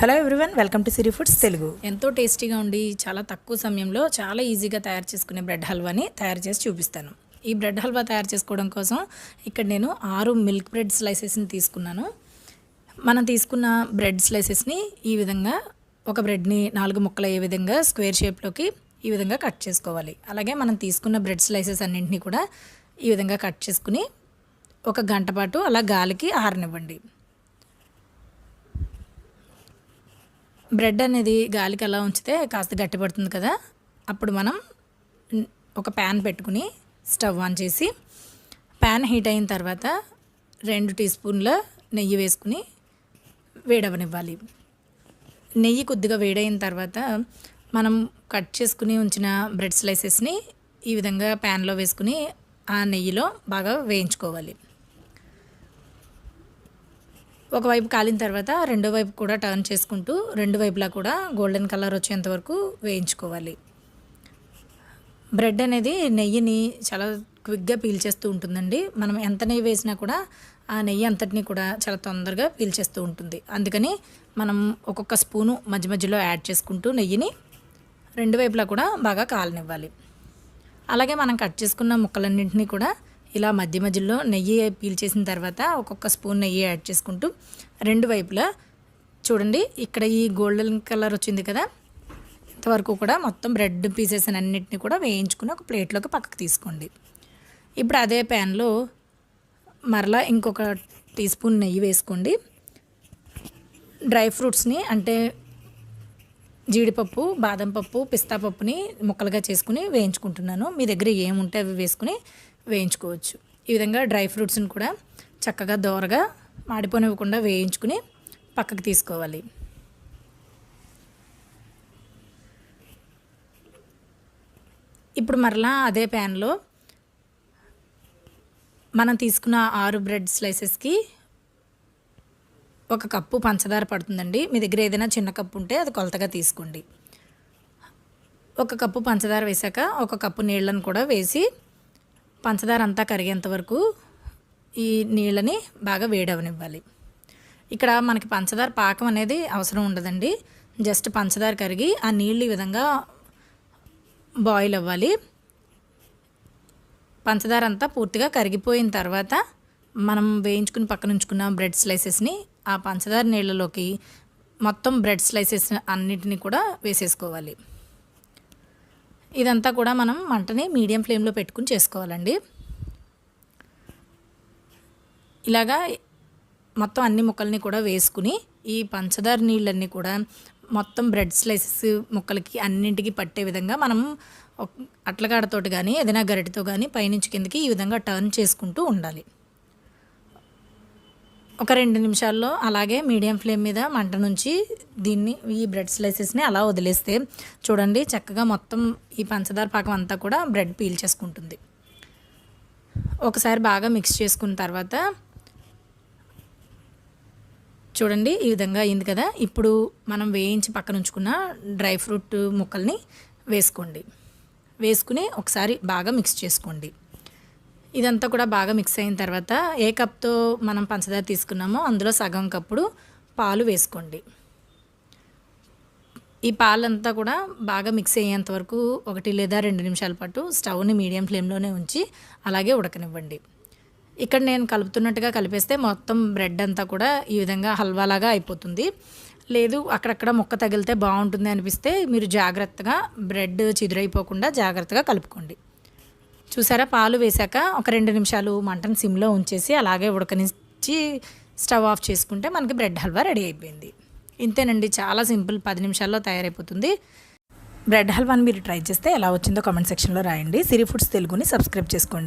Hello everyone welcome to Siri foods Telugu ఎంతో టేస్టీగా ఉండి చాలా తక్కువ సమయంలో చాలా ఈజీగా తయారు చేసుకునే బ్రెడ్ హల్వాని తయారు చేసి చూపిస్తాను. ఈ బ్రెడ్ హల్వా తయారు చేసుకోవడం కోసం ఇక్కడ నేను ఆరు మిల్క్ బ్రెడ్ స్లైసెస్ని తీసుకున్నాను. మనం తీసుకున్న బ్రెడ్ స్లైసెస్ని ఈ విధంగా ఒక బ్రెడ్ని నాలుగు ముక్కలు ఏ విధంగా స్క్వేర్ షేప్లోకి ఈ విధంగా కట్ చేసుకోవాలి. అలాగే మనం తీసుకున్న బ్రెడ్ స్లైసెస్ అన్నింటినీ కూడా ఈ విధంగా కట్ చేసుకుని ఒక గంట పాటు అలా గాలికి ఆరనివ్వండి. బ్రెడ్ అనేది గాలికి అలా ఉంచితే కాస్త గట్టిపడుతుంది కదా. అప్పుడు మనం ఒక ప్యాన్ పెట్టుకుని స్టవ్ ఆన్ చేసి ప్యాన్ హీట్ అయిన తర్వాత రెండు టీ స్పూన్ల నెయ్యి వేసుకుని వేడవనివ్వాలి. నెయ్యి కొద్దిగా వేడైన తర్వాత మనం కట్ చేసుకుని ఉంచిన బ్రెడ్ స్లైసెస్ని ఈ విధంగా ప్యాన్లో వేసుకుని ఆ నెయ్యిలో బాగా వేయించుకోవాలి. ఒకవైపు కాలిన తర్వాత రెండో వైపు కూడా టర్న్ చేసుకుంటూ రెండు వైపులా కూడా గోల్డెన్ కలర్ వచ్చేంత వరకు వేయించుకోవాలి. బ్రెడ్ అనేది నెయ్యిని చాలా క్విక్గా పీల్చేస్తూ ఉంటుందండి. మనం ఎంత నెయ్యి వేసినా కూడా ఆ నెయ్యి అంతటిని కూడా చాలా తొందరగా పీల్చేస్తూ ఉంటుంది. అందుకని మనం ఒక్కొక్క స్పూను మధ్య మధ్యలో యాడ్ చేసుకుంటూ నెయ్యిని రెండు వైపులా కూడా బాగా కాలనివ్వాలి. అలాగే మనం కట్ చేసుకున్న ముక్కలన్నింటినీ కూడా ఇలా మధ్య మధ్యలో నెయ్యి పీల్చేసిన తర్వాత ఒక్కొక్క స్పూన్ నెయ్యి యాడ్ చేసుకుంటూ రెండు వైపులా చూడండి ఇక్కడ ఈ గోల్డెన్ కలర్ వచ్చింది కదా ఇంతవరకు కూడా మొత్తం బ్రెడ్ పీసెస్ అన్నింటినీ కూడా వేయించుకుని ఒక ప్లేట్లోకి పక్కకు తీసుకోండి. ఇప్పుడు అదే ప్యాన్లో మరలా ఇంకొక టీ స్పూన్ నెయ్యి వేసుకోండి. డ్రై ఫ్రూట్స్ని అంటే జీడిపప్పు బాదం పప్పు పిస్తా పప్పుని ముక్కలుగా చేసుకుని వేయించుకుంటున్నాను. మీ దగ్గర ఏముంటే అవి వేసుకుని వేయించుకోవచ్చు. ఈ విధంగా డ్రై ఫ్రూట్స్ని కూడా చక్కగా దోరగా మాడిపోనివ్వకుండా వేయించుకుని పక్కకు తీసుకోవాలి. ఇప్పుడు మరలా అదే ప్యాన్లో మనం తీసుకున్న ఆరు బ్రెడ్ స్లైసెస్కి ఒక కప్పు పంచదార పడుతుందండి. మీ దగ్గర ఏదైనా చిన్న కప్పు ఉంటే అది కొలతగా తీసుకోండి. ఒక కప్పు పంచదార వేసాక ఒక కప్పు నీళ్ళను కూడా వేసి పంచదార అంతా కరిగేంత వరకు ఈ నీళ్ళని బాగా వేడవనివ్వాలి. ఇక్కడ మనకి పంచదార పాకం అనేది అవసరం ఉండదండి. జస్ట్ పంచదార కరిగి ఆ నీళ్ళు ఈ విధంగా బాయిల్ అవ్వాలి. పంచదార అంతా పూర్తిగా కరిగిపోయిన తర్వాత మనం వేయించుకుని పక్కన ఉంచుకున్న బ్రెడ్ స్లైసెస్ని ఆ పంచదార నీళ్ళలోకి మొత్తం బ్రెడ్ స్లైసెస్ అన్నిటినీ కూడా వేసేసుకోవాలి. ఇదంతా కూడా మనం మంటని మీడియం ఫ్లేమ్లో పెట్టుకుని చేసుకోవాలండి. ఇలాగా మొత్తం అన్ని ముక్కల్ని కూడా వేసుకుని ఈ పంచదార నీళ్ళన్నీ కూడా మొత్తం బ్రెడ్ స్లైసెస్ ముక్కలకి అన్నింటికి పట్టే విధంగా మనం అట్లగాడతోటి కానీ ఏదైనా గరిటితో కానీ పైనుంచి కిందకి ఈ విధంగా టర్న్ చేసుకుంటూ ఉండాలి. ఒక రెండు నిమిషాల్లో అలాగే మీడియం ఫ్లేమ్ మీద మంట నుంచి దీన్ని ఈ బ్రెడ్ స్లైసెస్ని అలా వదిలేస్తే చూడండి చక్కగా మొత్తం ఈ పంచదార పాకం అంతా కూడా బ్రెడ్ పీల్ చేసుకుంటుంది. ఒకసారి బాగా మిక్స్ చేసుకున్న తర్వాత చూడండి ఈ విధంగా అయింది కదా. ఇప్పుడు మనం వేయించి పక్కన ఉంచుకున్న డ్రై ఫ్రూట్ ముక్కల్ని వేసుకోండి. వేసుకుని ఒకసారి బాగా మిక్స్ చేసుకోండి. ఇదంతా కూడా బాగా మిక్స్ అయిన తర్వాత ఏ కప్తో మనం పంచదార తీసుకున్నామో అందులో సగం కప్పుడు పాలు వేసుకోండి. ఈ పాలంతా కూడా బాగా మిక్స్ అయ్యేంత వరకు ఒకటి లేదా రెండు నిమిషాల పాటు స్టవ్ని మీడియం ఫ్లేమ్లోనే ఉంచి అలాగే ఉడకనివ్వండి. ఇక్కడ నేను కలుపుతున్నట్టుగా కలిపేస్తే మొత్తం బ్రెడ్ అంతా కూడా ఈ విధంగా హల్వాలాగా అయిపోతుంది. లేదు అక్కడక్కడ ముక్క తగిలితే బాగుంటుంది అనిపిస్తే మీరు జాగ్రత్తగా బ్రెడ్ చిదురైపోకుండా జాగ్రత్తగా కలుపుకోండి. చూసారా? పాలు వేశాక ఒక రెండు నిమిషాలు మంటను సిమ్లో ఉంచేసి అలాగే ఉడకనిచ్చి స్టవ్ ఆఫ్ చేసుకుంటే మనకి బ్రెడ్ హల్వా రెడీ అయిపోయింది. ఇంతేనండి చాలా సింపుల్. పది నిమిషాల్లో తయారైపోతుంది. బ్రెడ్ హల్వాని మీరు ట్రై చేస్తే ఎలా వచ్చిందో కామెంట్ సెక్షన్లో రాయండి. సిరి ఫుడ్స్ తెలుగుని సబ్స్క్రైబ్ చేసుకోండి.